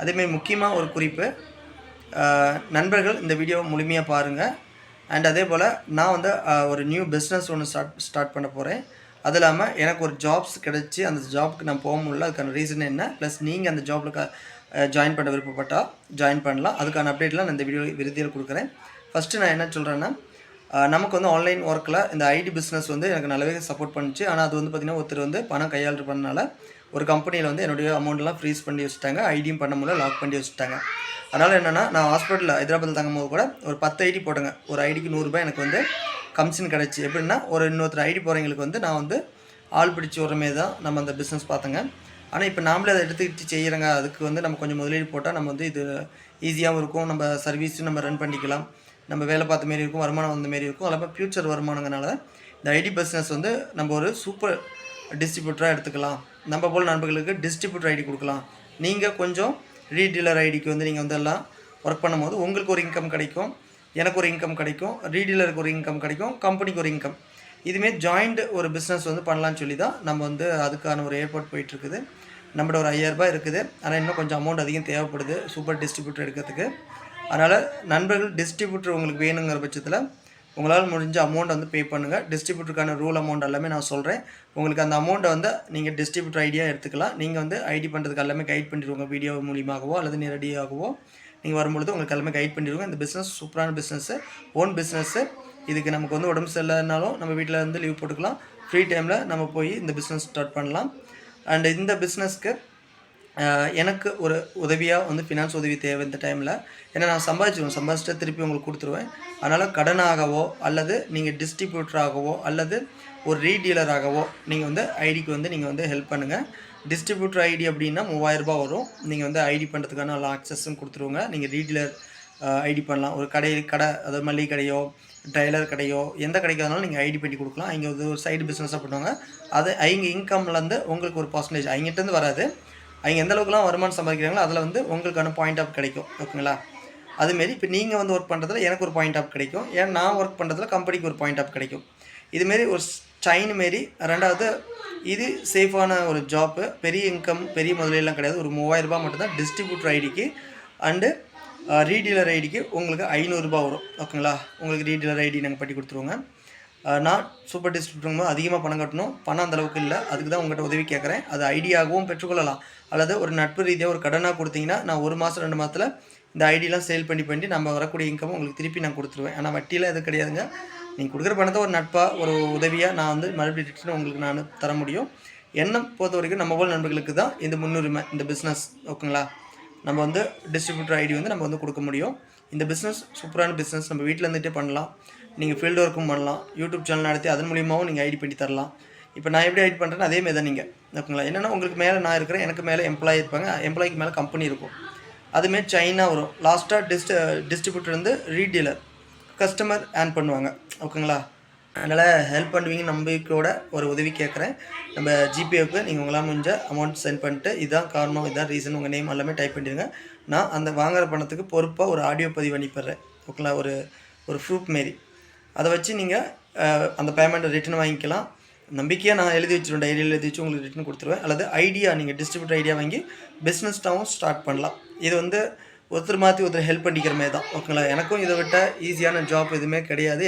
அதேமாதிரி முக்கியமாக ஒரு குறிப்பு. நண்பர்கள் இந்த வீடியோ முழுமையாக பாருங்கள் அண்ட் அதே போல் நான் வந்து ஒரு நியூ பிஸ்னஸ் ஒன்று ஸ்டார்ட் ஸ்டார்ட் பண்ண போகிறேன் அது இல்லாமல் எனக்கு ஒரு ஜாப்ஸ் கிடச்சி அந்த ஜாப்க்கு நான் போக முடியல. அதுக்கான ரீசன் என்ன? ப்ளஸ் நீங்கள் அந்த ஜாப்பில் ஜாயின் பண்ண விருப்பப்பட்டால் ஜாயின் பண்ணலாம். அதுக்கான அப்டேட்லாம் நான் இந்த வீடியோ விருதியில் கொடுக்குறேன். ஃபஸ்ட்டு நான் என்ன சொல்கிறேன்னா நமக்கு வந்து ஆன்லைன் ஒர்க்கில் இந்த ஐடி பிஸ்னஸ் வந்து எனக்கு நல்லாவே சப்போர்ட் பண்ணுச்சு. ஆனால் அது வந்து பார்த்திங்கன்னா ஒருத்தர் வந்து பணம் கையாளு பண்ணனால ஒரு கம்பெனியில் வந்து என்னுடைய அமௌண்ட்லாம் ஃப்ரீஸ் பண்ணி வச்சுட்டாங்க. ஐடியும் பண்ண முடியல லாக் பண்ணி வச்சுட்டாங்க. அதனால் என்னென்னா நான் ஹாஸ்பிட்டலில் ஹைதராபாத்தில் தங்கும்போது கூட ஒரு பத்து ஐடி போட்டேங்க. ஒரு ஐடிக்கு நூறுரூபா எனக்கு வந்து கமிஷன் கிடச்சி. எப்படின்னா ஒரு இன்னொருத்தர் ஐடி போகிறவங்களுக்கு வந்து நான் வந்து ஆள் பிடிச்சி விட்ற மாரி தான் நம்ம அந்த பிஸ்னஸ் பார்த்தேங்க. ஆனால் இப்போ நாமளே அதை எடுத்துக்கிட்டு செய்கிறங்க அதுக்கு வந்து நம்ம கொஞ்சம் முதலீடு போட்டால் நம்ம வந்து இது ஈஸியாகவும் இருக்கும். நம்ம சர்வீஸும் நம்ம ரன் பண்ணிக்கலாம். நம்ம வேலை பார்த்த மாரி இருக்கும். வருமானம் வந்த மாரி இருக்கும். அதெல்லாம் ஃப்யூச்சர் வருமானங்கனால இந்த ஐடி பிஸ்னஸ் வந்து நம்ம ஒரு சூப்பர் டிஸ்ட்ரிபியூட்டராக எடுத்துக்கலாம். நம்ம போல் நண்பர்களுக்கு டிஸ்ட்ரிபியூட்டர் ஐடி கொடுக்கலாம். நீங்கள் கொஞ்சம் ரீடீலர் ஐடிக்கு வந்து நீங்கள் வந்து எல்லாம் ஒர்க் பண்ணும்போது உங்களுக்கு ஒரு இன்கம் கிடைக்கும் எனக்கு ஒரு இன்கம் கிடைக்கும் ரீடீலருக்கு ஒரு இன்கம் கிடைக்கும் கம்பெனிக்கு ஒரு இன்கம் இதுமாரி ஜாயிண்ட் ஒரு பிஸ்னஸ் வந்து பண்ணலான்னு சொல்லி தான் நம்ம வந்து அதுக்கான ஒரு ஏற்பாடு போயிட்டுருக்குது. நம்மளோட ஒரு ஐயாயிரரூபா இருக்குது. ஆனால் இன்னும் கொஞ்சம் அமௌண்ட் அதிகம் தேவைப்படுது. சூப்பர் டிஸ்ட்ரிபியூட்டர் எடுக்கிறதுக்கு. அதனால் நண்பர்கள் டிஸ்ட்ரிபியூட்டர் உங்களுக்கு வேணுங்கிற பட்சத்தில் உங்களால் முடிஞ்ச அமௌண்ட் வந்து பே பண்ணுங்கள் டிஸ்ட்ரிபியூட்டருக்கான ரூல் அமௌண்ட் எல்லாமே நான் சொல்கிறேன் உங்களுக்கு அந்த அமௌண்ட்டை வந்து நீங்கள் டிஸ்ட்ரிபியூட்டர் ஐடியா எடுத்துக்கலாம். நீங்கள் வந்து ஐடி பண்ணுறதுக்கு எல்லாமே கைட் பண்ணிடுவோங்க வீடியோ மூலியமாகவோ அல்லது நேரடியாகவோ. நீங்கள் வரும்பொழுது உங்களுக்கு எல்லாமே கைட் பண்ணிடுவோங்க. இந்த பிஸ்னஸ் சூப்பரான பிஸ்னஸ்ஸு ஓன் பிஸ்னஸ்ஸு இதுக்கு நமக்கு வந்து உடம்பு சரியில்லைனாலும் நம்ம வீட்டில் இருந்து லீவ் போட்டுக்கலாம். ஃப்ரீ டைமில் நம்ம போய் இந்த பிஸ்னஸ் ஸ்டார்ட் பண்ணலாம். அண்ட் இந்த பிஸ்னஸ்க்கு எனக்கு ஒரு உதவியாக வந்து ஃபினான்ஸ் உதவி தேவை இந்த டைமில் ஏன்னா நான் சம்பாதிச்சிருவேன். சம்பாதிச்சிட்டு திருப்பி உங்களுக்கு கொடுத்துருவேன். அதனால் கடனாகவோ அல்லது நீங்கள் டிஸ்ட்ரிபியூட்டராகவோ அல்லது ஒரு ரீடீலராகவோ நீங்கள் வந்து ஐடிக்கு வந்து நீங்கள் வந்து ஹெல்ப் பண்ணுங்கள் டிஸ்ட்ரிபியூட்டர் ஐடி அப்படின்னா மூவாயிரரூபா வரும். நீங்கள் வந்து ஐடி பண்ணுறதுக்கான எல்லா ஆக்சஸும் கொடுத்துருவோங்க. நீங்கள் ரீடீலர் ஐடி பண்ணலாம். ஒரு கடை கடை அதாவது மளிகை கடையோ டைலர் கடையோ எந்த கடைக்கு இருந்தாலும் நீங்கள் ஐடி பண்ணி கொடுக்கலாம். இங்கே வந்து ஒரு சைடு பிஸ்னஸாக பண்ணுவாங்க. அது அவங்க இன்கம்லேருந்து உங்களுக்கு ஒரு பர்சன்டேஜ் அவங்ககிட்டருந்து வராது. அவங்க எந்த அளவுக்குலாம் வருமானம் சம்பாதிக்கிறாங்களோ அதில் வந்து உங்களுக்கான பாயிண்ட் ஆஃப் கிடைக்கும் ஓகேங்களா அதுமாரி இப்போ நீங்கள் வந்து ஒர்க் பண்ணுறதுல எனக்கு ஒரு பாயிண்ட் ஆஃப் கிடைக்கும் ஏன் நான் ஒர்க் பண்ணுறதுல கம்பெனிக்கு ஒரு பாயிண்ட் ஆஃப் கிடைக்கும். இதுமாரி ஒரு செயின் மாரி ரெண்டாவது இது சேஃபான ஒரு ஜாப்பு பெரிய இன்கம் பெரிய முதலீடுலாம் கிடையாது. ஒரு மூவாயிரரூபா மட்டும்தான் டிஸ்ட்ரிபியூட்டர் ஐடிக்கு அண்டு ரீடீலர் ஐடிக்கு உங்களுக்கு ஐநூறுரூபா வரும் ஓகேங்களா உங்களுக்கு ரீடீலர் ஐடி நாங்கள் பண்ணி கொடுத்துருவோங்க. நான் சூப்பர் டிஸ்ட்ரிபியூட்டர் அதிகமாக பணம் கட்டணும். பணம் அந்த அளவுக்கு இல்லை. அதுக்கு தான் உங்கள்கிட்ட உதவி கேட்குறேன் அது ஐடியாகவும் பெற்றுக்கொள்ளலாம். அல்லது ஒரு நட்பு ரீதியாக ஒரு கடனாக கொடுத்தீங்கன்னா நான் ஒரு மாதம் ரெண்டு மாதத்தில் இந்த ஐடியெலாம் சேல் பண்ணி பண்ணி நம்ம வரக்கூடிய இன்கம் உங்களுக்கு திருப்பி நான் கொடுத்துருவேன். ஆனால் வட்டியில் எதுவும் கிடையாதுங்க. நீங்கள் கொடுக்குற பணத்தை ஒரு நட்பாக ஒரு உதவியாக நான் வந்து மறுபடியும் ரிட்டர்ன் உங்களுக்கு நான் தர முடியும். என்னை பொறுத்த வரைக்கும் நம்ம போல் நண்பர்களுக்கு தான் இந்த முன்னுரிமை இந்த பிஸ்னஸ் ஓகேங்களா நம்ம வந்து டிஸ்ட்ரிபியூட்டர் ஐடி வந்து நம்ம வந்து கொடுக்க முடியும். இந்த பிஸ்னஸ் சூப்பரான பிஸ்னஸ் நம்ம வீட்டில் இருந்துகிட்டே பண்ணலாம். நீங்கள் ஃபீல்டு ஒர்க்கும் பண்ணலாம். யூடியூப் சேனல் நடத்தி அதன் மூலியமாகவும் நீங்கள் ஐடி பண்ணி தரலாம். இப்போ நான் எப்படி ஐடி பண்ணுறேன்னு அதே மாதிரி தான் நீங்கள் ஓகேங்களா? என்னென்னா உங்களுக்கு மேலே நான் இருக்கிறேன் எனக்கு மேலே எம்ப்ளாயி இருப்பாங்க. எம்ப்ளாய்க்கு மேலே கம்பெனி இருக்கும். அதுமாரி சைனா வரும். லாஸ்ட்டாக டிஸ்ட் டிஸ்ட்ரிபியூட்டர் வந்து ரீடீலர் கஸ்டமர் ஏர்ன் பண்ணுவாங்க. ஓகேங்களா? அதனால் ஹெல்ப் பண்ணுவீங்க நம்பிக்கையோட ஒரு உதவி கேட்குறேன். நம்ம ஜிபேவுக்கு நீங்கள் உங்களால் முடிஞ்ச அமௌண்ட் சென்ட் பண்ணிட்டு இதுதான் காரணம் இதுதான் ரீசன் உங்கள் நேம் எல்லாமே டைப் பண்ணிடுங்க. நான் அந்த வாங்குற பணத்துக்கு பொறுப்பாக ஒரு ஆடியோ பதிவு அனுப்பிடுறேன். ஓகேங்களா? ஒரு ஒரு ப்ரூஃப் மாரி. அதை வச்சு நீங்கள் அந்த பேமெண்ட்டை ரிட்டன் வாங்கிக்கலாம். நம்பிக்கையாக நான் எழுதி வச்சுருவேன் டைரியில் எழுதி வச்சு உங்களுக்கு ரிட்டன் கொடுத்துருவேன். அல்லது ஐடியா நீங்கள் டிஸ்ட்ரிபியூட்டர் ஐடியா வாங்கி பிஸ்னஸ்டாகவும் ஸ்டார்ட் பண்ணலாம். இது வந்து ஒருத்தர் மாற்றி ஒருத்தர் ஹெல்ப் பண்ணிக்கிற மாதிரி தான். ஓகேங்களா? எனக்கும் இதை விட்ட ஈஸியான ஜாப் எதுவுமே கிடையாது.